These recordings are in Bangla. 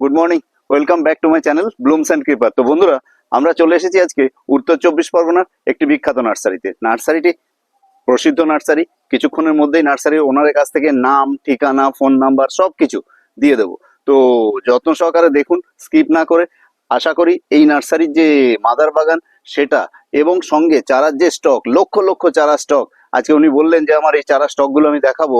Good morning welcome back to my channel blooms and creeper তো বন্ধুরা, আমরা চলে এসেছি আজকে উত্তর চব্বিশ পরগনার একটি বিখ্যাত নার্সারিতে। নার্সারিটি প্রসিদ্ধ নার্সারি। কিছুক্ষণের মধ্যেই নার্সারির ওনারের কাছ থেকে নাম, ঠিকানা, ফোন নাম্বার সব কিছু দিয়ে দেবো। তো যত্ন সহকারে দেখুন, স্কিপ না করে আশা করি এই নার্সারির যে মাদার বাগান, সেটা এবং সঙ্গে চারার যে স্টক, লক্ষ লক্ষ চারা স্টক, আজকে উনি বললেন যে, আমার এই চারা স্টকগুলো আমি দেখাবো।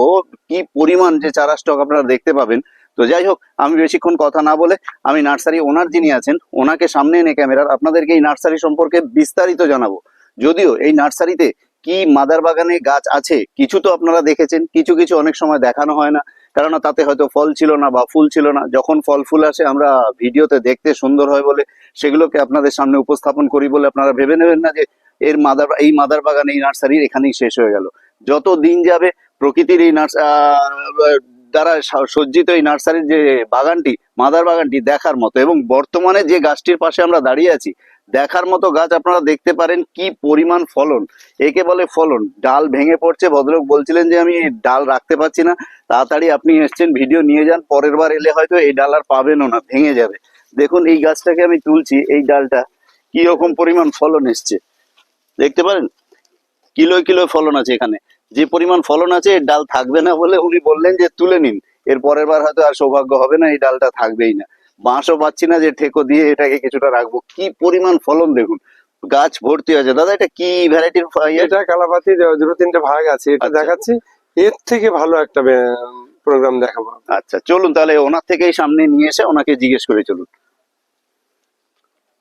কি পরিমাণ যে চারা স্টক আপনারা দেখতে পাবেন তো যাই হোক, আমি বেশিক্ষণ কথা না বলে আমি নার্সারি ওনার যিনি আছেন, ওনাকে সামনে এনে ক্যামেরার আপনাদেরকে এই নার্সারি সম্পর্কে বিস্তারিত জানাব। যদিও এই নার্সারিতে কি মাদার বাগানে গাছ আছে, কিছু তো আপনারা দেখেছেন, কিছু কিছু অনেক সময় দেখানো হয় না, কেননা তাতে হয়তো ফল ছিল না বা ফুল ছিল না। যখন ফল ফুল আসে, আমরা ভিডিওতে দেখতে সুন্দর হয় বলে সেগুলোকে আপনাদের সামনে উপস্থাপন করি বলে আপনারা ভেবে নেবেন না যে এর মাদার, এই মাদার বাগান, এই নার্সারির এখানেই শেষ হয়ে গেল। যত দিন যাবে, প্রকৃতির এই নার্স দ্বারা সজ্জিত এই নার্সারির যে বাগানটি, মাদার বাগানটি দেখার মতো এবং বর্তমানে যে গাছটির পাশে আমরা দাঁড়িয়ে আছি, দেখার মতো গাছ আপনারা দেখতে পারেন কি পরিমাণ ফলন। একে বলে ফলন। ডাল ভেঙে পড়ছে, ভদ্রলোক বলছিলেন যে আমি ডাল রাখতে পারছি না। তাড়াতাড়ি আপনি এসছেন, ভিডিও নিয়ে যান, পরের বার এলে হয়তো এই ডাল আর পাবেনও না, ভেঙে যাবে। দেখুন, এই গাছটাকে আমি তুলছি, এই ডালটা কি রকম পরিমাণ ফলন এসছে। দেখতে পারেন? কিলোয় কিলো ফলন আছে এখানে। যে পরিমাণ ফলন আছে এর ডাল থাকবে না বলে উনি বললেন যে তুলে নিন। এর পরের বার হয়তো আর সৌভাগ্য হবে না এই ডালটা থাকবেই না। বাঁশও পাচ্ছি না যে ঠেকো দিয়ে এটাকে কিছুটা রাখব। কি পরিমাণ ফলন দেখুন। গাছ ভর্তি হয়েছে। দাদা এটা কি ভ্যারাইটির এটা কালাপাতি দুটো তিনটে ভাগ আছে এটা আচ্ছা। দেখাচ্ছি। এর থেকে ভালো একটা প্রোগ্রাম দেখাবো। আচ্ছা চলুন তাহলে ওনার থেকেই সামনে নিয়ে এসে ওনাকে জিজ্ঞেস করে চলুন।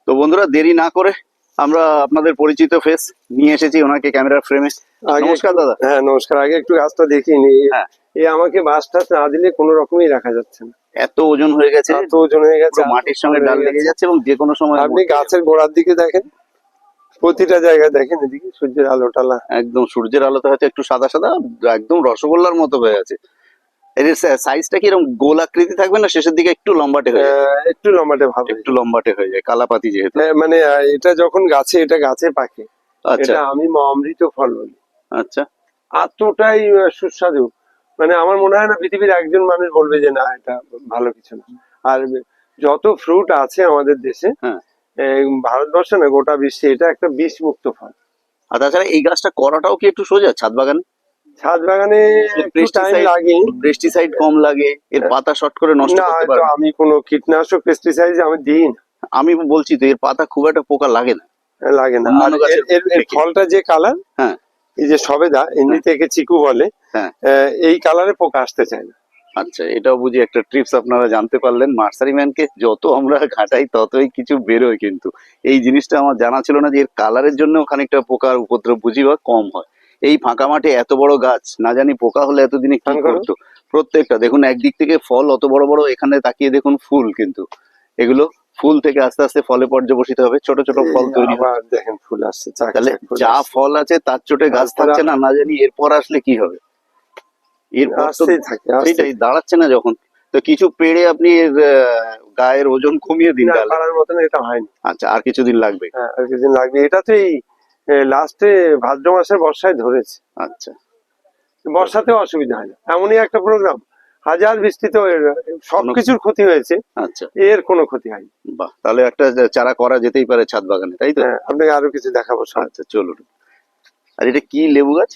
তো বন্ধুরা দেরি না করে আমরা আপনাদের পরিচিত ফেস নিয়ে এসেছি ওনাকে ক্যামেরার ফ্রেমে নমস্কার দাদা। হ্যাঁ নমস্কার। আগে একটু গাছটা দেখিয়ে নি হ্যাঁ। এ আমাকে বাসটা না দিলে কোনো রকমই রাখা যাচ্ছে না। এত ওজন হয়ে গেছে এত ওজন হয়ে গেছে মাটির সঙ্গে ডাল লেগে যাচ্ছে এবং যে কোনো সময় আপনি গাছের গোড়ার দিকে দেখেন প্রতিটা জায়গায় দেখেন এদিকে সূর্যের আলো টালা একদম সূর্যের আলোতে হয়তো একটু সাদা সাদা একদম রসগোল্লার মতো হয়ে আছে। এর সাইজটা কি এরকম গোল আকৃতি থাকবে না শেষের দিকে একটু লম্বাটে হয়ে একটু লম্বাটে ভাব একটু লম্বাটে হয়ে যায় কালাপাতি যেহেতু। মানে এটা যখন গাছে এটা গাছে পাকে। আচ্ছা। এটা আমি অমৃত ফল বলি। আচ্ছা। এতটাই সুস্বাদু। মানে আমার মনে হয় না পৃথিবীর একজন মানুষ বলবে যে না এটা ভালো কিছু না। আর যত ফ্রুট আছে আমাদের দেশে হ্যাঁ। ভারতবর্ষে না গোটা বিশ্বে এটা একটা বিষ মুক্ত ফল। আর তাছাড়া এই গাছটা করাটাও কি একটু সোজা ছাদ বাগানে? ছাদ বাগানে একটু টাইম Pesticide- লাগে। পেস্টিসাইড কম লাগে এর পাতা শর্ট করে নষ্ট না করতে পারে আমি কোনো কীটনাশক পেস্টিসাইড আমি দিই না। আমি বলছি তো এর পাতা খুব একটা পোকা লাগে না। লাগে না। আর এর-। ফলটা যে কালার হ্যাঁ। এই যে সবেদা এমনিতে একে চিকু বলে হ্যাঁ। এই কালারে পোকা আসতে চায় না। আচ্ছা এটাও বুঝি একটা ট্রিপস আপনারা জানতে পারলেন। নার্সারি ম্যানকে যত আমরা ঘাটাই ততই কিছু বেরোয় কিন্তু। এই জিনিসটা আমার জানা ছিল না যে এর কালারের জন্য খানিকটা পোকার উপদ্রব বুঝি বা কম হয়। এই ফাঁকা মাঠে এত বড় গাছ না জানি পোকা হলে এতদিনে কি করতো? প্রত্যেকটা দেখুন একদিক থেকে ফল অত বড় বড় এখানে তাকিয়ে দেখুন ফুল কিন্তু। এগুলো ফুল থেকে আস্তে আস্তে ফলে পর্যবসিত হবে ছোট ছোট ফল তৈরি দেখেন ফুল আসছে তাহলে যা ফল আছে তার চোটে গাছ থাকছে না না জানি এরপর আসলে কি হবে। এরপর তো দাঁড়াচ্ছে না যখন। তো কিছু পেড়ে আপনি আহ, গায়ের ওজন কমিয়ে দিন না, তাহলে। পারার মতন এটা হয়নি। আচ্ছা আর কিছুদিন লাগবে। হ্যাঁ আর কিছুদিন লাগবে। এটা তো এই লাস্টে ভাদ্র মাসের বর্ষায় ধরেছে। আচ্ছা। বর্ষাতেও অসুবিধা হয় না। এমনই একটা প্রোগ্রাম হাজার বৃষ্টিতে সবকিছুর ক্ষতি হয়েছে। আচ্ছা। এর কোনো ক্ষতি হয়নি। বাহ তাহলে একটা চারা করা যেতেই পারে ছাদ বাগানে তাই তো? হ্যাঁ আপনাকে আরও কিছু দেখাবো আচ্ছা চলুন। আর এটা কি লেবু গাছ?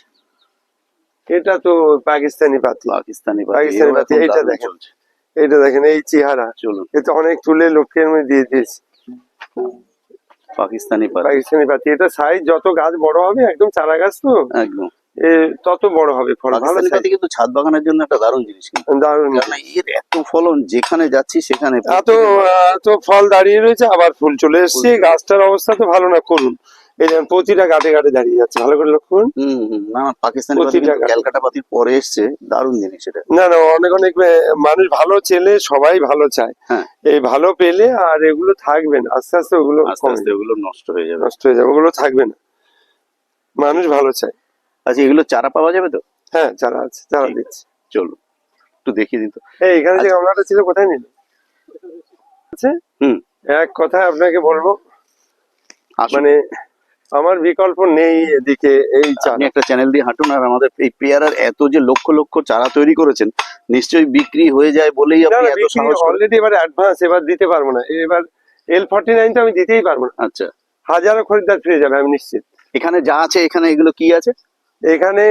এটা তো পাকিস্তানি পাতি। পাকিস্তানি পাকিস্তানি এগুলো পাতি, এখন এইটা দারুণ দেখেন। এটা দেখেন এই চেহারা। চলুন। এটা অনেক তুলে লোককে আমি দিয়ে দিয়েছি। পাকিস্তানি পাতি পাকিস্তানি পাতি এটা সাইজ যত গাছ বড় হবে একদম চারা গাছ তো একদম। এ তত বড় হবে ফল ভালো পাতি কিন্তু ছাদ বাগানের জন্য একটা দারুণ জিনিস কিন্তু। দারুণ। এর এত ফলন যেখানে যাচ্ছি সেখানে এত এত ফল দাঁড়িয়ে রয়েছে আবার ফুল চলে এসছে। গাছটার অবস্থা তো ভালো না করুন। এই যেমন প্রতিটা গাটে গাটে দাঁড়িয়ে যাচ্ছে। ভালো করে লক্ষ্য করুন। না না, পাকিস্তানি। ক্যালকাটা পাতির পরে এসছে। দারুণ জিনিস এটা। না না অনেক অনেক মানুষ ভালো চেলে সবাই ভালো চায়। হ্যাঁ। এই ভালো পেলে আর এগুলো থাকবে না। আস্তে আস্তে ওগুলো আস্তে ওগুলো নষ্ট হয়ে যাবে। নষ্ট হয়ে যাবে। ওগুলো থাকবে না। মানুষ ভালো চায়। আচ্ছা এগুলো চারা পাওয়া যাবে তো? হ্যাঁ চারা আছে চারা দিচ্ছি। চলো একটু দেখিয়ে দিন তো। এই এখানে যে আচ্ছা। গামলাটা ছিল কোথায় নিল? আছে হুম। এক কথায় আপনাকে বলব মানে আমার বিকল্প নেই এদিকে এই আপনি একটা চ্যানেল দিয়ে হাঁটুন আর আমাদের এই পেয়ারার এত যে লক্ষ লক্ষ চারা তৈরি করেছেন নিশ্চয়ই বিক্রি হয়ে যায় বলেই আপনি এত সাহস অলরেডি এবার অ্যাডভান্স এবার দিতে পারব না। এবার এল ফর্টি নাইন তো আমি দিতেই পারব না। আচ্ছা। হাজারো খরিদ্দার ফিরে যাবে আমি নিশ্চিত। এখানে যা আছে এখানে এগুলো কি আছে? এখানে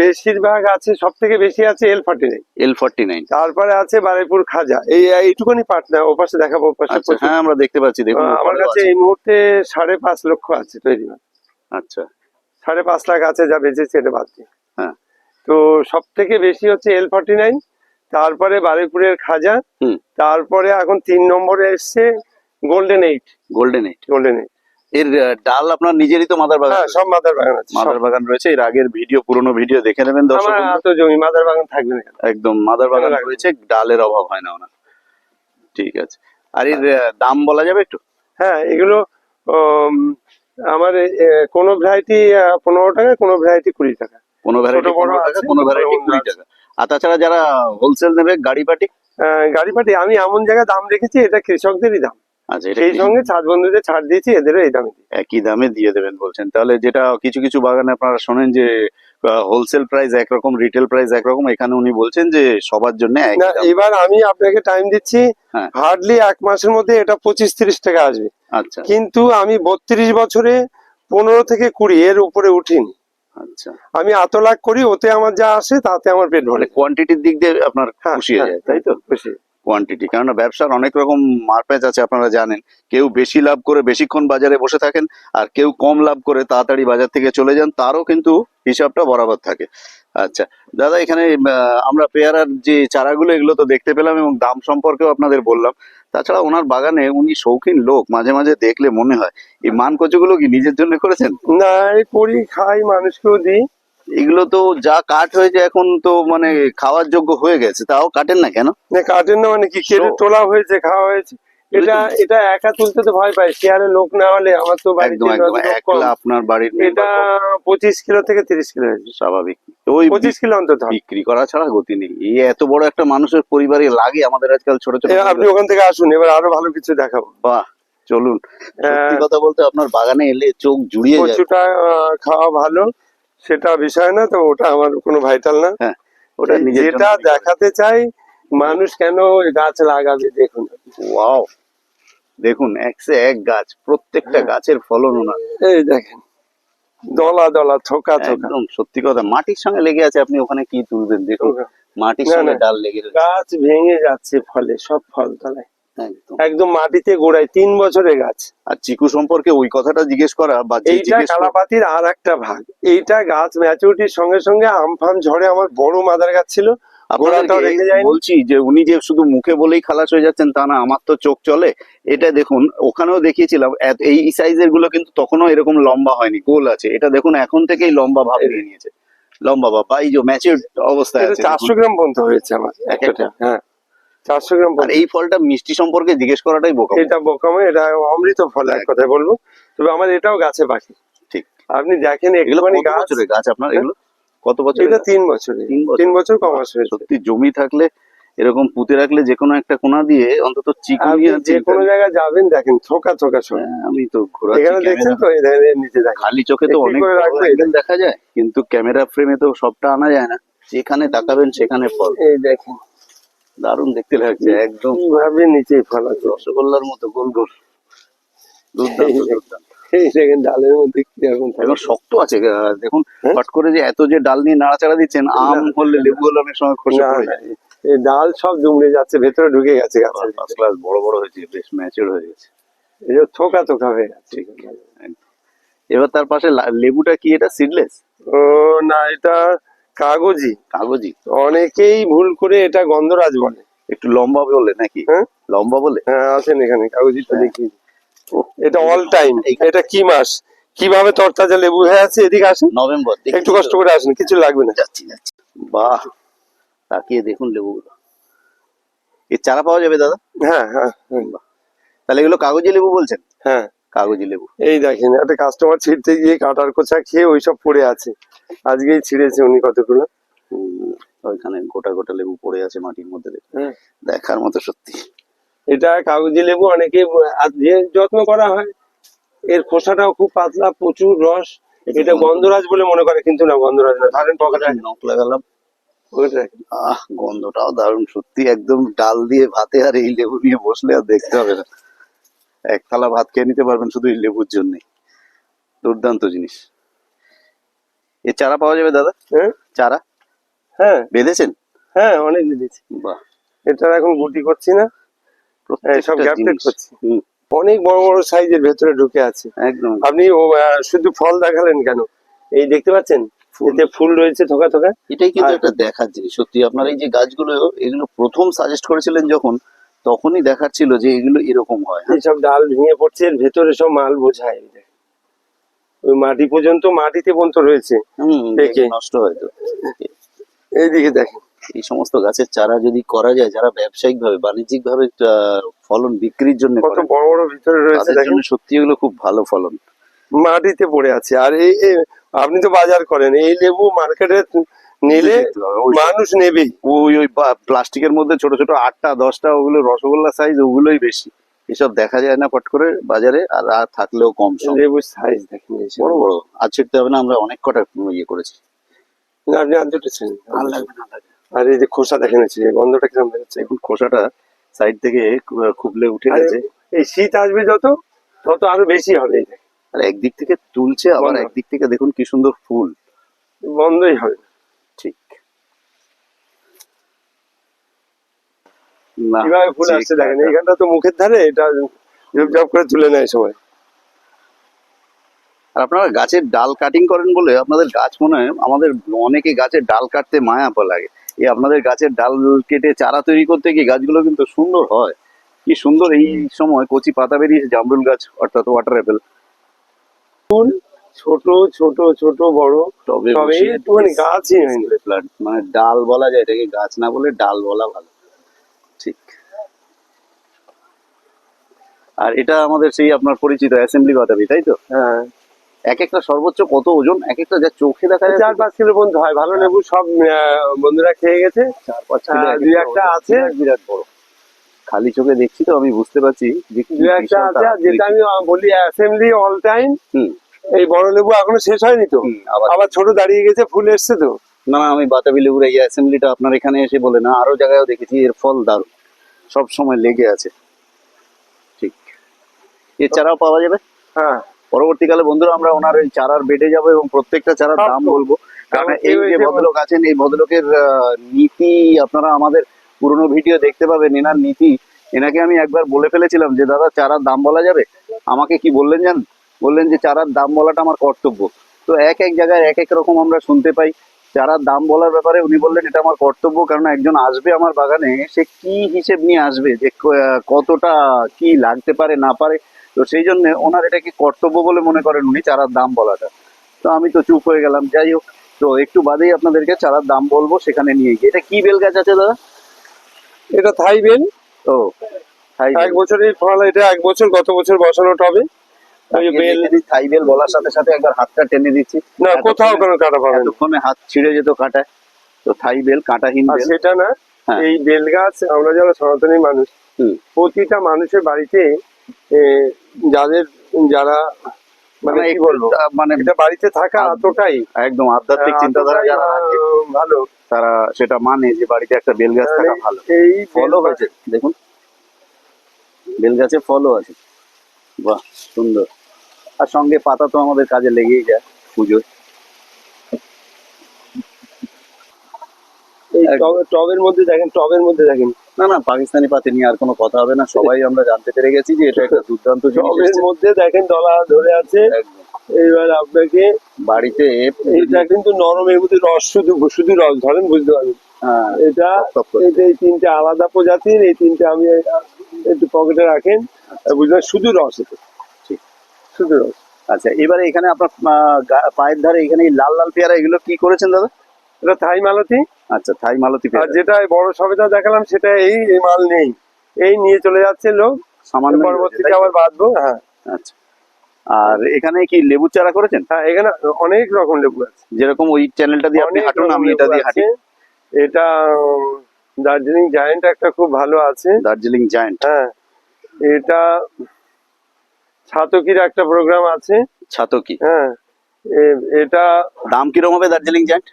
বেশিরভাগ আছে সব থেকে বেশি আছে L forty nine L forty nine তারপরে আছে বারাইপুর খাজা। এই এইটুকুনি পার্ট না ওপাশে দেখাবো ওপাশে আচ্ছা হ্যাঁ আমরা দেখতে পাচ্ছি দেখুন আমার কাছে এই মুহূর্তে সাড়ে পাঁচ লক্ষ আছে তৈরি। আচ্ছা। সাড়ে পাঁচ লাখ আছে যা বেঁচেছে এটা বাদ দিয়ে। হ্যাঁ। তো সব থেকে বেশি হচ্ছে এল ফর্টি নাইন তারপরে বারুইপুরের খাজা। তারপরে এখন তিন নম্বরে এসছে golden eight golden eight golden eight এর ডাল আপনার নিজেরই তো মাদার বাগান হ্যাঁ সব মাদার বাগান আছে মাদার বাগান রয়েছে এর আগের ভিডিও পুরনো ভিডিও দেখে নেবেন দর্শক। এত জমি মাদার বাগান থাকবে না একদম মাদার বাগান রয়েছে ডালের অভাব হয় না ওনার। ঠিক আছে। আর এর দাম বলা যাবে একটু? হ্যাঁ এগুলো আমার কোনো ভ্যারাইটি পনেরো টাকা কোনো ভ্যারাইটি কুড়ি টাকা। কোনো ভ্যারাইটি পনেরো টাকা কোনো ভ্যারাইটি কুড়ি। টাকা। আর তাছাড়া যারা হোলসেল নেবে গাড়ি পাটি গাড়ি পাটি আমি এমন জায়গায় দাম রেখেছি এটা কৃষকদেরই দাম। আচ্ছা সেই সঙ্গে ছাদ বন্ধুদের ছাড় দিয়েছি এদেরও এই দামে একই দামে দিয়ে দেবেন বলছেন। তাহলে যেটা কিছু কিছু বাগানে আপনারা শোনেন যে হোলসেল প্রাইস একরকম রিটেল প্রাইস একরকম এখানে উনি বলছেন যে সবার জন্য এবার আমি আপনাকে টাইম দিচ্ছি হ্যাঁ। হার্ডলি এক মাসের মধ্যে এটা পঁচিশ তিরিশ টাকা আসবে। আচ্ছা। কিন্তু আমি বত্রিশ বছরে পনেরো থেকে কুড়ি এর উপরে উঠিনি। আচ্ছা। আমি এত লাখ করি ওতে আমার যা আসে তাতে আমার পেট ভরে। মানে কোয়ান্টিটির দিক দিয়ে আপনার হ্যাঁ, খুশি হয়ে হ্যাঁ, যায় তাই তো? খুশি। কোয়ান্টিটি কেননা ব্যবসার অনেক রকম মারপ্যাচ আছে, আপনারা জানেন। কেউ বেশি লাভ করে বেশিক্ষণ বাজারে বসে থাকেন, আর কেউ কম লাভ করে তাড়াতাড়ি বাজার থেকে চলে যান, তারও কিন্তু হিসাবটা বরাবর থাকে। আচ্ছা দাদা, এখানে আমরা পেয়ারার যে চারাগুলো, এগুলো তো দেখতে পেলাম এবং দাম সম্পর্কেও আপনাদের বললাম। তাছাড়া ওনার বাগানে উনি শৌখিন লোক, মাঝে মাঝে দেখলে মনে হয়। এই মান কচুগুলো কি নিজের জন্য করেছেন? না করি, খাই, মানুষকেও দিই। এগুলো তো যা কাঠ হয়েছে এখন তো মানে খাওয়ার যোগ্য হয়ে গেছে তাও কাটেন না কেন? না কাটেন না মানে কি কেটে তোলা হয়েছে খাওয়া হয়েছে। এটা এটা একা তুলতে তো ভয় পাই শেয়ারে লোক না হলে আমার তো বাড়িতে আপনার বাড়ির এটা পঁচিশ কিলো থেকে তিরিশ কিলো হয়েছে। স্বাভাবিক। ওই পঁচিশ কিলো অন্তত। বিক্রি করা ছাড়া গতি নেই। এই এত বড় একটা মানুষের পরিবারে লাগে আমাদের আজকাল ছোট ছোট আপনি ওখান থেকে আসুন এবার আরও ভালো কিছু দেখাবো। বাহ চলুন। সত্যি কথা বলতে আপনার বাগানে এলে চোখ জুড়িয়ে যায়। কচুটা আহ, খাওয়া ভালো। সেটা বিষয় না তো ওটা আমার কোনো ভাইটাল না। হ্যাঁ ওটা যেটা দেখাতে চাই মানুষ কেন গাছ লাগাবে দেখুন। ওয়াও দেখুন একসে এক গাছ প্রত্যেকটা হ্যাঁ। গাছের ফলন ওনার। এই দেখেন দলা দলা থোকা থোকা। একদম সত্যি কথা মাটির সঙ্গে লেগে আছে আপনি ওখানে কি তুলবেন? দেখুন মাটির সঙ্গে ডাল লেগে গাছ ভেঙে যাচ্ছে ফলে সব ফল তলায়। একদম। মাটিতে গোড়ায় তিন বছরের গাছ। আর চিকু সম্পর্কে ওই কথাটা জিজ্ঞেস করা বা যে এইটা কালাপাতির আর একটা ভাগ। এইটা গাছ ম্যাচুরিটির সঙ্গে সঙ্গে আম ফাম ঝড়ে আমার বড় মাদার গাছ ছিল। বলছি যে উনি যে শুধু মুখে বলেই খালাস হয়ে যাচ্ছেন তা না আমার তো চোখ চলে। এটা দেখুন ওখানেও দেখিয়েছিলাম এই সাইজেরগুলো কিন্তু তখনও এরকম লম্বা হয়নি গোল আছে। এটা দেখুন এখন থেকেই লম্বা ভাব নিয়ে নিয়েছে। লম্বা বাবা এই যে ম্যাচিউর অবস্থায় আছে চারশো গ্রাম পর্যন্ত হয়েছে আমার এক একটা হ্যাঁ। চারশো গ্রাম আর এই ফলটা মিষ্টি সম্পর্কে জিজ্ঞেস করাটাই বোকা এটা বোকামে এটা অমৃত ফল এক কথায় বলব। তবে আমার এটাও গাছে বাকি। ঠিক। আপনি দেখেন এগুলো কত গাছ। গাছ আপনার? হ্যাঁ? এগুলো কত বছর এটা তিন বছরে। তিন বছর। কমাস হয়েছে। সত্যি জমি থাকলে এরকম পুঁতে রাখলে যে কোনো একটা কোনা দিয়ে অন্তত চিকুনি আপনি আর যে কোনো জায়গায় যাবেন দেখেন থোকা থোকা সব। হ্যাঁ, আমি তো ঘোরা এখানে দেখছেন তো নিচে খালি চোখে তো অনেক দেখা যায় কিন্তু ক্যামেরা ফ্রেমে তো সবটা আনা যায় না। যেখানে তাকাবেন সেখানে ফল। এই দেখেন। দারুণ দেখতে লাগছে। একদম ভাবে নিচে ফল আছে রসগোল্লার মতো গোল গোল। দেখেন ডালের মধ্যে কীরকম ফল শক্ত আছে। দেখুন হ্যাঁ? করে যে এত যে ডাল নিয়ে নাড়াচাড়া দিচ্ছেন আম না। হলে লেবু হলে অনেক সময় খসে না, পড়ে যায়। এই ডাল সব যাচ্ছে ভেতরে ঢুকে গেছে গাছের ফার্স্ট ক্লাস বড় বড় হয়েছে বেশ ম্যাচিউর হয়ে গেছে। এই যে থোকা থোকা হয়ে যাচ্ছে এবার তার পাশে লেবুটা কি এটা? সিডলেস ও না এটা কাগজি। কাগজি। অনেকেই ভুল করে এটা গন্ধরাজ বলে। একটু লম্বা বলে নাকি? হ্যাঁ? লম্বা বলে? হ্যাঁ আছেন এখানে কাগজিটা দেখি এটা অল টাইম এইখানে- এটা কি মাস? কীভাবে তরতাজা লেবু হয়ে আছে? এদিকে আসেন। নভেম্বর একটু কষ্ট করে আসেন কিছু লাগবে না। যাচ্ছি যাচ্ছি। বাহ তাকিয়ে দেখুন লেবুগুলো। এর চারা পাওয়া যাবে দাদা? হ্যাঁ হ্যাঁ হ্যাঁ, তাহলে এগুলো কাগজি লেবু বলছেন? হ্যাঁ। কাগজি লেবু। এই দেখেন একটা কাস্টমার ছিঁড়তে গিয়ে কাটার কোচা খেয়ে ওইসব পড়ে আছে। আজকেই ছিঁড়েছে উনি কতগুলো? ওইখানে গোটা গোটা লেবু পড়ে আছে মাটির মধ্যে হ্যাঁ। দেখার মতো সত্যি। এটা কাগজি লেবু অনেকে যে যত্ন করা হয় এর খোসাটাও খুব পাতলা প্রচুর রস। এটা গন্ধরাজ বলে মনে করে কিন্তু না গন্ধরাজ না ধরেন পকেটে নখ লাগালাম। আহ গন্ধটাও দারুণ সত্যি একদম ডাল দিয়ে ভাতে আর এই লেবু নিয়ে বসলে আর দেখতে হবে না। এক থালা ভাত খেয়ে নিতে পারবেন শুধু এই লেবুর জন্যে দুর্দান্ত জিনিস। এ চারা পাওয়া যাবে দাদা? হ্যাঁ। চারা? হ্যাঁ। বেঁধেছেন? হ্যাঁ অনেক দিয়েছি বাহ। এটা এখন গুটি করছি না। সব টেপ জিনিস। করছি। অনেক বড় বড় সাইজের ভেতরে ঢুকে আছে। একদম। আপনি শুধু ফল দেখালেন কেন? এই দেখতে পাচ্ছেন? এতে ফুল রয়েছে থোকা থোকা এটাই কিন্তু একটা দেখার জিনিস। সত্যি আপনার এই যে গাছগুলো এগুলো প্রথম সাজেস্ট করেছিলেন যখন তখনই দেখাচ্ছিল যে এগুলো এরকম হয় হ্যাঁ? এইসব ডাল ভেঙে পড়ছে ভেতরে সব মাল বোঝায়। ওই মাটি পর্যন্ত মাটিতে পর্যন্ত রয়েছে। দেখে। নষ্ট হয় তো। এইদিকে দেখেন। এই সমস্ত গাছের চারা যদি করা যায় যারা ব্যবসায়িক ভাবে বাণিজ্যিক ভাবে ফলন বিক্রির জন্য কত বড় বড় ভিতরে রয়েছে দেখেন। জন্য সত্যি এগুলো খুব ভালো ফলন। মাটিতে পড়ে আছে। আর এই আপনি তো বাজার করেন এই লেবু মার্কেটে নিলে মানুষ নেবেই। ওই ওই প্লাস্টিকের মধ্যে ছোট ছোট আটটা দশটা ওগুলো রসগোল্লা সাইজ ওগুলোই বেশি। এসব দেখা যায় না পট করে বাজারে আর আর থাকলেও কম লেবুর সাইজ দেখেন। বড় বড়। আর ছিটতে হবে না আমরা অনেক কটা ইয়ে করেছি। না, আপনি আর দুটো আর লাগবে না। আর এই যে খোসা দেখেন আছে গন্ধটা কিরম বেরোচ্ছে এখন খোসাটা সাইড থেকে খুবলে উঠে গেছে। এই শীত আসবে যত তত আরও বেশি হবে। আর একদিক থেকে তুলছে আবার একদিক থেকে দেখুন কি সুন্দর ফুল। বন্ধই হবে ঠিক না, কীভাবে ফুল আসছে দেখেন। এইখানটা তো মুখের ধারে এটা জব করে তুলে নেয় সবাই। আর আপনারা গাছের ডাল কাটিং করেন বলে আপনাদের গাছ মনে হয় আমাদের অনেকে গাছের ডাল কাটতে মায়া লাগে। এই আপনাদের গাছের ডাল কেটে চারা তৈরি করতে গিয়ে গাছগুলো কিন্তু সুন্দর হয়। কি সুন্দর এই সময় কচি পাতা বেরিয়েছে জামরুল গাছ অর্থাৎ ওয়াটার অ্যাপেল ছোট ছোট ছোট বড় তবে একটুখানি গাছই মানে ডাল বলা যায় এটাকে গাছ না বলে ডাল বলা ভালো। ঠিক। আর এটা আমাদের সেই আপনার পরিচিত অ্যাসেম্বলি বাতাবি তাই তো? হ্যাঁ। এক একটা সর্বোচ্চ কত ওজন? এক একটা যা চোখে দেখা যায়। চার পাঁচ কিলো পর্যন্ত হয়। ভালো লেবু সব বন্ধুরা খেয়ে গেছে। চার পাঁচ কিলো দুই একটা আছে। বিরাট বড়। খালি চোখে দেখছি তো আমি বুঝতে পারছি যে একটা আছে। যেটা আমি বলি অ্যাসেম্বলি অল টাইম এই বড় লেবু এখনও শেষ হয়নি তো। আবার আবার ছোট দাঁড়িয়ে গেছে ফুল এসছে তো। না না আমি বাতাবি লেবুর এই অ্যাসেম্বলিটা আপনার এখানে এসে বলে না আরও জায়গায়ও দেখেছি এর ফল দারুণ। সব সময় লেগে আছে। ঠিক। এর চারাও পাওয়া যাবে। হ্যাঁ। পরবর্তীকালে বন্ধুরা আমরা ওনার এই চারার বেডে যাব এবং প্রত্যেকটা চারার দাম বলব। কারণ এই যে ভদ্রলোক আছেন এই ভদ্রলোকের নীতি আপনারা আমাদের পুরনো ভিডিও দেখতে পাবেন এনার নীতি। এনাকে আমি একবার বলে ফেলেছিলাম যে দাদা চারার দাম বলা যাবে? আমাকে কি বললেন জান বললেন যে চারার দাম বলাটা আমার কর্তব্য। তো এক এক জায়গায় এক এক রকম আমরা শুনতে পাই। চারার দাম বলার ব্যাপারে উনি বললেন এটা আমার কর্তব্য কারণ একজন আসবে আমার বাগানে সে কি হিসেব নিয়ে আসবে? যে কতটা কি লাগতে পারে না পারে? তো সেই জন্য ওনার এটাকে কর্তব্য বলে মনে করেন উনি চারার দাম বলাটা। তো আমি তো চুপ হয়ে গেলাম যাই হোক। তো একটু বাদেই আপনাদেরকে চারার দাম বলব সেখানে নিয়ে গিয়ে। এটা কি বেল গাছ আছে দাদা? এটা থাই বেল। ও এক বছরের ফল এটা এক বছর গত বছর বসানো টবে। ওই বেল থাই বেল বলার সাথে সাথে একবার হাতটা টেনে দিচ্ছি না কোথাও কোনো কাটা পাবেন। এতক্ষণে হাত ছিঁড়ে যেত কাটায়। তো থাই বেল কাঁটাহীন বেল। সেটা না হ্যাঁ। এই বেল গাছ আমরা যারা সনাতনী মানুষ প্রতিটা মানুষের বাড়িতে যাদের যারা মানে মানে কি বলব মানে এটা বাড়িতে থাকা এতটাই। একদম আধ্যাত্মিক চিন্তাধারা যারা ভালো। তারা সেটা মানে যে বাড়িতে একটা বেল গাছ থাকা ভালো। এই ফলও বেল হয়েছে দেখুন। বেল গাছে ফলও আছে। বাহ সুন্দর। আর সঙ্গে পাতা তো আমাদের কাজে লেগেই যায় টব- টবের মধ্যে দেখেন টবের মধ্যে দেখেন। না না পাকিস্তানি পাতি নিয়ে আর কোনো কথা হবে না সবাই আমরা জানতে পেরে গেছি যে এটা একটা দুর্দান্ত টবের মধ্যে দেখেন দলা ধরে আছে। এইবার আপনাকে বাড়িতে এটা কিন্তু নরম এর মধ্যে রস শুধু শুধু রস ধরেন বুঝতে পারবেন হ্যাঁ, এটা এই তিনটে আলাদা প্রজাতির এই তিনটে আমি একটু পকেটে রাখেন বুঝলেন শুধু রস এটা। শুধু আচ্ছা এবারে এখানে আপনার পায়ের ধারে এখানে লাল লাল পেয়ারা এগুলো কি করেছেন দাদা? এটা থাই মালতি। আচ্ছা থাই মালতি আর পেয়ারা যেটা বড় সবেদা দেখালাম সেটা এই এই মাল নেই। এই নিয়ে চলে যাচ্ছে লোক। সামান্য পরবর্তীতে আবার বাঁধবো হ্যাঁ। আচ্ছা। আর এখানে কি লেবু চারা করেছেন? হ্যাঁ এখানে অনেক রকম লেবু আছে। যেরকম ওই চ্যানেলটা দিয়ে আপনি হাঁটুন আমি এটা দিয়ে হাঁটি। এটা দার্জিলিং জায়েন্ট একটা খুব ভালো আছে। দার্জিলিং জায়েন্ট। হ্যাঁ এটা ছাতকির একটা প্রোগ্রাম আছে। ছাতকি। হ্যাঁ এটা দাম কিরম হবে দার্জিলিং জায়ান্ট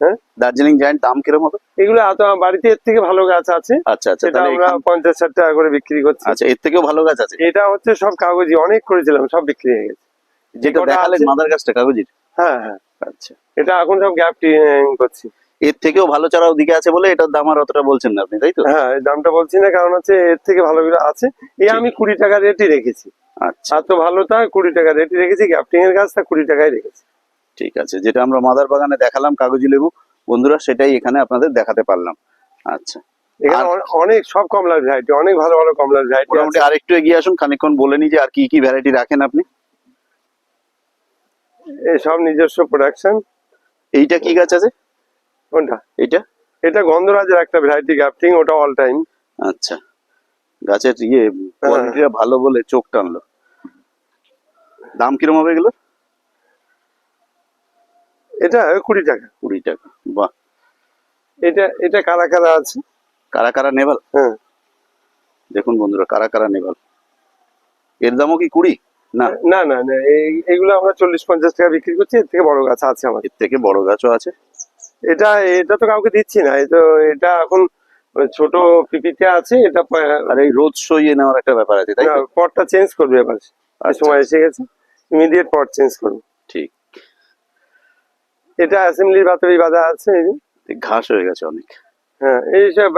হ্যাঁ? দার্জিলিং জায়ান্ট দাম কিরম হবে? এগুলো বাড়িতে এর থেকে ভালো গাছ আছে। আচ্ছা আচ্ছা আমরা পঞ্চাশ ষাট টাকা করে বিক্রি করছি। আচ্ছা এর থেকেও ভালো গাছ আছে? এটা হচ্ছে সব কাগজি অনেক করেছিলাম সব বিক্রি হয়ে গেছে। যেটা দেখালেন মাদার গাছটা কাগজির? হ্যাঁ হ্যাঁ। আচ্ছা। এটা এখন সব গ্যাপ করছি। এর থেকেও ভালো চারা ওদিকে আছে বলে এটার দাম আর অতটা বলছেন না আপনি তাই তো? হ্যাঁ দামটা বলছি না কারণ হচ্ছে এর থেকে ভালো গুলো আছে। এই আমি কুড়ি টাকা রেটই রেখেছি। আচ্ছা। তো ভালো তা কুড়ি টাকা। রেটই রেখেছি গ্যাপটিং এর গাছ তা কুড়ি টাকায় রেখেছি। ঠিক আছে যেটা আমরা মাদার বাগানে দেখালাম কাগজি লেবু বন্ধুরা সেটাই এখানে আপনাদের দেখাতে পারলাম। আচ্ছা। এখানে অনেক সব কমলার ভ্যারাইটি অনেক ভালো ভালো কমলার ভ্যারাইটি মোটামুটি আরেকটু এগিয়ে আসুন খানিকক্ষণ বলে নি যে আর কি কি ভ্যারাইটি রাখেন আপনি। সব নিজস্ব প্রোডাকশন এইটা কি গাছ আছে? কোনটা? এইটা? এটা গন্ধরাজের একটা ভ্যারাইটি গ্যাপটিং ওটা অল টাইম আচ্ছা। গাছের ইয়ে কোয়ালিটিটা ভালো বলে চোখ টানলো। দাম কিরম হবে এগুলো এটা কুড়ি টাকা। কুড়ি টাকা বাহ। এটা এটা কারা কারা আছে? কারা কারা নেভাল? হ্যাঁ। দেখুন বন্ধুরা কারা কারা নেভাল? এর দামও কি কুড়ি? না। না না না আমরা চল্লিশ পঞ্চাশ টাকা বিক্রি করছি এর থেকে বড় গাছ আছে আমাদের। এর থেকে বড় গাছও আছে? এটা এটা তো কাউকে দিচ্ছি না এই তো এটা এখন ছোট পিপিতে আছে এটা আর এই রোদ সইয়ে নেওয়ার একটা ব্যাপার আছে তাই না, পটটা চেঞ্জ করবে এবার। এই আচ্ছা, সময় এসে গেছে। ইমিডিয়েট পট চেঞ্জ করবে। ঠিক। এটা অ্যাসেম্বলির বাতরি বাধা আছে এই ঘাস হয়ে গেছে অনেক। হ্যাঁ এই এইসব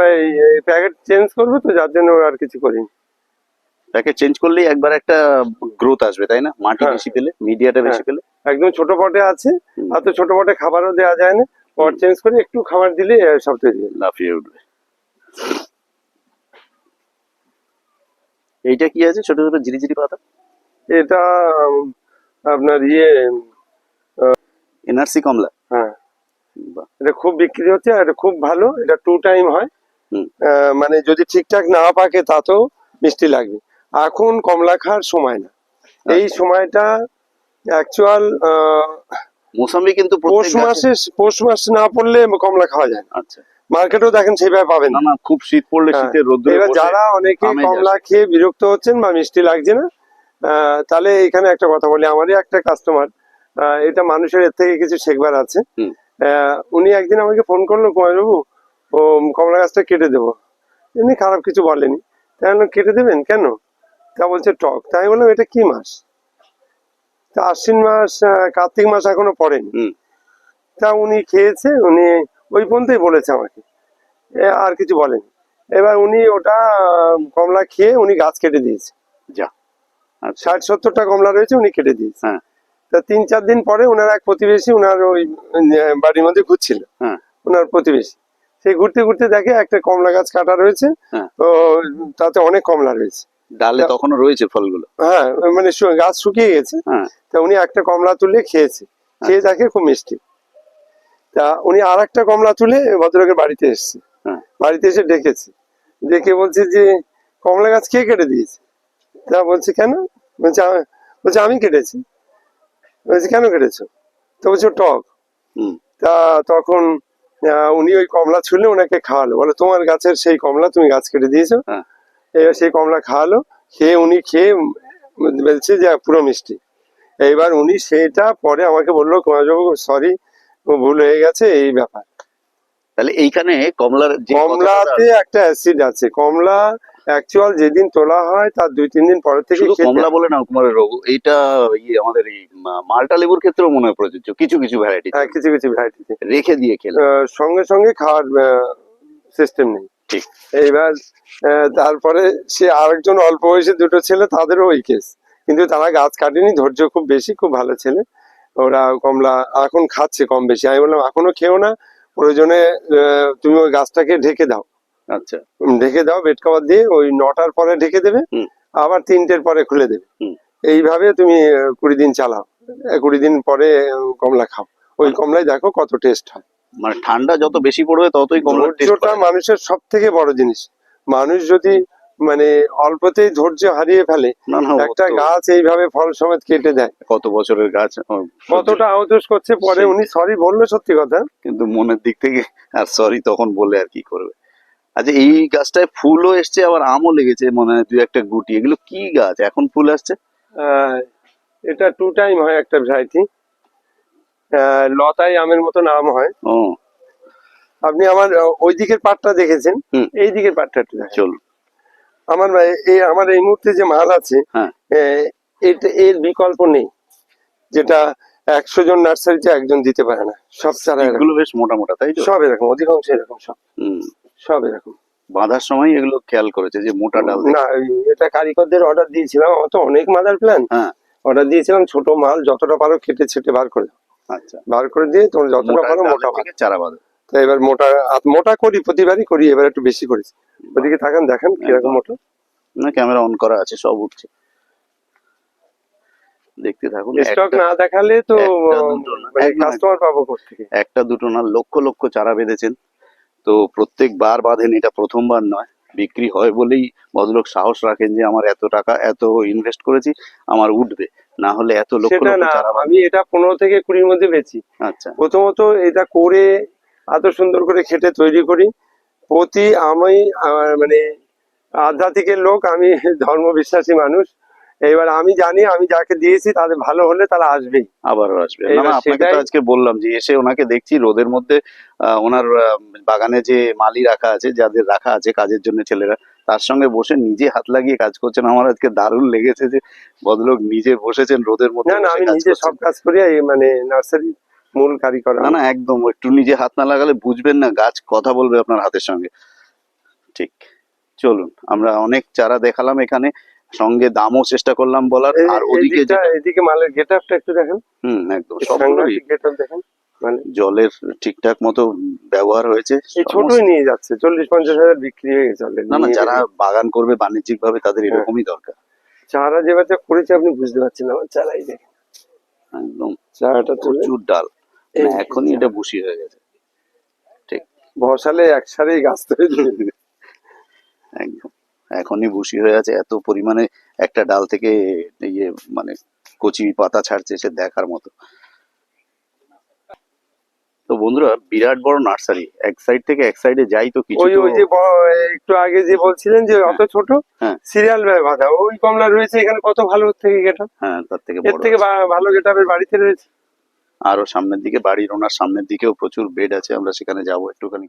প্যাকেট চেঞ্জ করব তো যার জন্য আর কিছু করিনি। প্যাকেট চেঞ্জ করলেই একবার একটা গ্রোথ আসবে তাই না? মাটি হ্যাঁ। বেশি পেলে মিডিয়াটা বেশি হ্যাঁ। পেলে। একদম ছোট পটে আছে আর তো ছোট পটে খাবারও দেওয়া যায় না। পট চেঞ্জ করে একটু খাবার দিলে সব তৈরি। লাফিয়ে উঠবে। এইটা কি আছে? ছোট ছোট ঝিরিঝিরি পাতা? এটা আপনার ইয়ে এনআরসি কমলা। হ্যাঁ। এটা খুব বিক্রি হচ্ছে আর খুব ভালো। এটা টু টাইম হয়। মানে যদি ঠিকঠাক না পাকে তাতেও মিষ্টি লাগবে। এখন কমলা খাওয়ার সময় না। এই আচ্ছা। সময়টা অ্যাকচুয়াল মোসাম্বি কিন্তু পৌষ মাসে পৌষ মাস না পড়লে কমলা খাওয়া যায় না। আচ্ছা। মার্কেটেও দেখেন সেভাবে পাবেন। না না না খুব শীত পড়লে হ্যাঁ। শীতের রোদ্দুরে এবার যারা অনেকে কমলা খেয়ে বিরক্ত হচ্ছেন বা মিষ্টি লাগছে না তাহলে এখানে একটা কথা বলি। আমারই একটা কাস্টমার এটা মানুষের এর থেকে কিছু শেখবার আছে। উনি একদিন আমাকে ফোন করল কুমারবাবু ও কমলা গাছটা কেটে দেবো। এমনি খারাপ কিছু বলেনি। তাই কেটে দেবেন? কেন? তা বলছে টক। তাই বললাম এটা কি মাস তা আশ্বিন মাস কার্তিক মাস এখনও পড়েনি। তা উনি খেয়েছে উনি ওই পর্যন্তই বলেছে আমাকে। আর কিছু বলেনি। এবার উনি ওটা কমলা খেয়ে উনি গাছ কেটে দিয়েছে। যা। আচ্ছা। ষাট সত্তরটা কমলা রয়েছে উনি কেটে দিয়েছে। হ্যাঁ। তা তিন চার দিন পরে ওনার এক প্রতিবেশী ওনার ওই বাড়ির মধ্যে ঘুরছিল। হ্যাঁ। ওনার প্রতিবেশী। সেই ঘুরতে ঘুরতে দেখে একটা কমলা গাছ কাটা রয়েছে। হ্যাঁ। তো তাতে অনেক কমলা রয়েছে। ডালে তখনও রয়েছে ফলগুলো? হ্যাঁ মানে গাছ শুকিয়ে গেছে। হ্যাঁ। তা উনি একটা কমলা তুলে খেয়েছে। খেয়ে দেখে খুব মিষ্টি। তা উনি আর একটা কমলা তুলে ভদ্রলোকের বাড়িতে এসেছে। হ্যাঁ। বাড়িতে এসে ডেকেছে। ডেকে বলছে যে কমলা গাছ কে কেটে দিয়েছে? তা বলছে কেন? বলছে "আ- বলছে আমি কেটেছি। বলছে কেন কেটেছো? তো বলছে টক। হুম। তা তখন উনি ওই কমলা ছুলে ওনাকে খাওয়ালো। বলে তোমার গাছের সেই কমলা তুমি গাছ কেটে দিয়েছ। হ্যাঁ। এবার সেই কমলা খাওয়ালো খেয়ে উনি খেয়ে বলছে যে পুরো মিষ্টি। এইবার উনি সেটা পরে আমাকে বলল কুমারবাবু সরি ভুল হয়ে গেছে এই ব্যাপার। তাহলে এইখানে কমলার কমলাতে একটা অ্যাসিড আছে। কমলা অ্যাকচুয়াল যেদিন তোলা হয় তার দুই তিন দিন পরে থেকে কমলা বলে না কুমারের রোগ এইটা ইয়ে আমাদের এই মালটা লেবুর ক্ষেত্রেও মনে হয় প্রযোজ্য। কিছু কিছু ভ্যারাইটি হ্যাঁ কিছু কিছু ভ্যারাইটি রেখে দিয়ে খেলে। সঙ্গে সঙ্গে খাওয়ার সিস্টেম নেই। ঠিক। এইবার তারপরে সে আরেকজন অল্প বয়সে দুটো ছেলে তাদেরও ওই কেস কিন্তু তারা গাছ কাটেনি ধৈর্য খুব বেশি খুব ভালো ছেলে। ওরা কমলা এখন খাচ্ছে কম বেশি। আমি বললাম এখনও খেও না প্রয়োজনে তুমি ওই গাছটাকে ঢেকে দাও। আচ্ছা। ঢেকে দাও বেড কভার দিয়ে ওই নটার পরে ঢেকে দেবে আবার তিনটের পরে খুলে দেবে। এইভাবে তুমি কুড়ি দিন চালাও। কুড়ি দিন পরে কমলা খাও। ওই কমলায় দেখো কত টেস্ট হয়। মানে ঠান্ডা যত বেশি পড়বে ততই কমলার টেস্ট মানুষের সব থেকে বড় জিনিস। মানুষ যদি মানে অল্পতেই ধৈর্য হারিয়ে ফেলে একটা গাছ এইভাবে ফল সমেত কেটে দেয়। কত বছরের গাছ কতটা আহতোষ করছে পরে উনি সরি বলল সত্যি কথা। কিন্তু মনের দিক থেকে আর সরি তখন বলে আর কি করবে। আচ্ছা এই গাছটায় ফুলও এসছে আবার আমও লেগেছে মনে হয় দুই একটা গুটি। এগুলো কি গাছ? এখন ফুল আসছে? এটা টু টাইম হয় একটা ভ্যারাইটি লতাই আমের মতো নাম হয়। আপনি আমার ওই দিকের পাটটা দেখেছেন। এই দিকের পাটটা একটু চলুন। আমার ভাই- এই আমার এই মুহূর্তে যে মাল আছে হ্যাঁ। এর বিকল্প নেই। যেটা একশো জন নার্সারিতে একজন দিতে পারে না। সব চারা এগুলো বেশ মোটা মোটা তাই সব এরকম অধিকাংশ এরকম সব। হুম। সব এরকম। বাঁধার সময় এগুলো খেয়াল করেছে যে মোটা ডাল না এটা কারিগরদের অর্ডার দিয়েছিলাম আমার তো অনেক মাদার প্ল্যান অর্ডার দিয়েছিলাম ছোট মাল যতটা পারো কেটে ছেটে বার করে। আচ্ছা। বার করে দিয়ে তোমার যতটা পারো মোটা চারা বাঁধে। তো এবার মোটা মোটা করি প্রতিবারই করি এবার একটু বেশি করেছি ওদিকে থাকেন দেখেন কীরকম। মোটা। না ক্যামেরা অন করা আছে সব উঠছে। দেখতে থাকুন স্টক না দেখালে তো একটা দুটো না, একদম কাস্টমার পাবো কোথেকে একটা দুটো না লক্ষ লক্ষ চারা বেঁধেছেন। তো প্রত্যেকবার বাঁধেন এটা প্রথমবার নয় বিক্রি হয় বলেই ভদ্রলোক সাহস রাখেন যে আমার এত টাকা এত ইনভেস্ট করেছি আমার উঠবে। না হলে এত লক্ষ চারা আমি এটা পনেরো থেকে কুড়ির মধ্যে বেচি। আচ্ছা। প্রথমত এটা করে এত সুন্দর করে খেটে তৈরি করি। প্রতি আমি মানে আধ্যাত্মিকের লোক আমি ধর্ম বিশ্বাসী মানুষ। এবার আমি জানি আমি যাকে দিয়েছি তাদের ভালো হলে তারা আসবেই। আবারও আসবে। আপনাকে তো আজকে বললাম যে এসে ওনাকে দেখছি রোদের মধ্যে আহ, ওনার বাগানে যে মালি রাখা আছে যাদের রাখা আছে কাজের জন্য ছেলেরা তার সঙ্গে বসে নিজে হাত লাগিয়ে কাজ করছেন। আমার আজকে দারুণ লেগেছে যে ভদ্রলোক নিজে বসেছেন রোদের মধ্যে না আমি নিজে সব কাজ করি মানে নার্সারি মূল কারিগর না না একদম একটু নিজে হাত না লাগালে বুঝবেন না গাছ কথা বলবে আপনার হাতের সঙ্গে। ঠিক চলুন আমরা অনেক চারা দেখালাম এখানে সঙ্গে দামও চেষ্টা করলাম বলার আর ওদিকে এদিকে মালের গেট আপটা একটু দেখেন। হুম একদম সবগুলোই গেট আপ দেখেন মানে জলের ঠিকঠাক মতো ব্যবহার হয়েছে। এই ছোটই নিয়ে যাচ্ছে চল্লিশ পঞ্চাশ হাজার বিক্রি হয়ে গেছে না না যারা বাগান করবে বাণিজ্যিক ভাবে তাদের এরকমই দরকার। চারা যে বাচ্চা করেছে আপনি বুঝতে পারছেন আমার চারাই দেখেন। একদম। চারাটা প্রচুর ডাল। না, এখনই এটা বুশি হয়ে গেছে। ঠিক বসালে একসারেই গাছ একদম এখনই বুশি হয়ে আছে এত পরিমাণে একটা ডাল থেকে ইয়ে মানে কচি পাতা ছাড়ছে সে দেখার মতো। তো বন্ধুরা বিরাট বড় নার্সারি এক সাইড থেকে এক সাইডে যাই তো কিছু ওই ওই যে একটু আগে যে বলছিলেন যে অত ছোট হ্যাঁ। সিরিয়াল ভাবে বাঁধা ওই কমলা রয়েছে এখানে কত ভালো থেকে গেটা হ্যাঁ তার থেকে এর থেকে ভালো গেটাপের বাড়িতে রয়েছে। আরও সামনের দিকে বাড়ির ওনার সামনের দিকেও প্রচুর বেড আছে আমরা সেখানে যাব একটুখানি